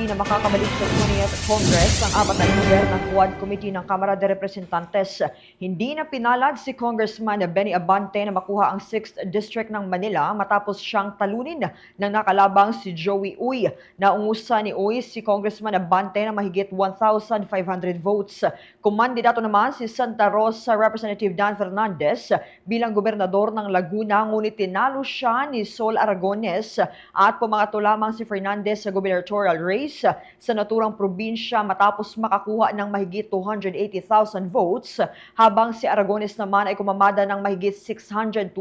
hindi na makakabalik sa 20th Congress ang apat na lider ng Quad Committee ng Kamara de Representantes. Hindi na pinalad si Congressman Benny Abante na makuha ang 6th District ng Manila matapos siyang talunin ng nakalabang si Joey Uy. Naungusa ni Uy si Congressman Abante na mahigit 1,500 votes. Kumandidato naman si Santa Rosa Representative Dan Fernandez bilang gobernador ng Laguna ngunit tinalo siya ni Sol Aragones at pumangato lamang si Fernandez sa gubernatorial race sa naturang probinsya matapos makakuha ng mahigit 280,000 votes habang si Aragones naman ay kumamada ng mahigit 627,000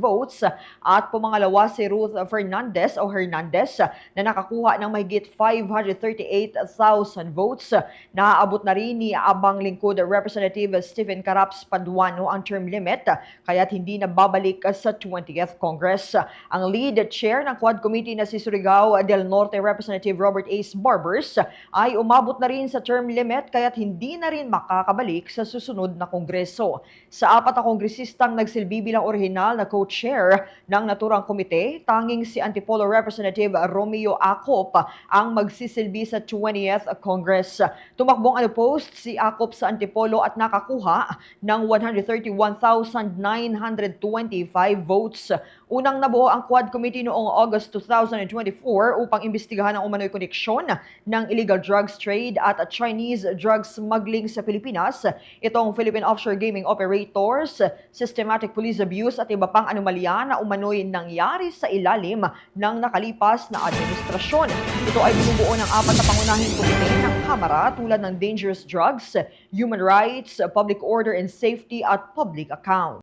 votes at pumangalawa si Ruth Fernandez o Hernandez na nakakuha ng mahigit 538,000 votes. Naaabot na rin ni Abang Lingkod Representative Stephen Caraps Paduano ang term limit kaya't hindi na babalik sa 20th Congress. Ang lead chair ng Quad Committee na si Surigao del Norte Representative Robert Ace Barbers ay umabot na rin sa term limit kaya't hindi na rin makakabalik sa susunod na kongreso. Sa apat na kongresistang nagsilbi bilang orihinal na co-chair ng naturang komite, tanging si Antipolo Representative Romeo Acop ang magsisilbi sa 20th Congress. Tumakbong unopposed si Acop sa Antipolo at nakakuha ng 131,925 votes. Unang nabuo ang Quad Committee noong August 2024 upang imbestigahan ang umano'y koneksyon ng illegal drugs trade at Chinese drug smuggling sa Pilipinas. Itong Philippine Offshore Gaming Operators, systematic police abuse at iba pang anomalya na umano'y nangyari sa ilalim ng nakalipas na administrasyon. Ito ay binubuo ng apat na pangunahing komite ng Kamara tulad ng dangerous drugs, human rights, public order and safety at public account.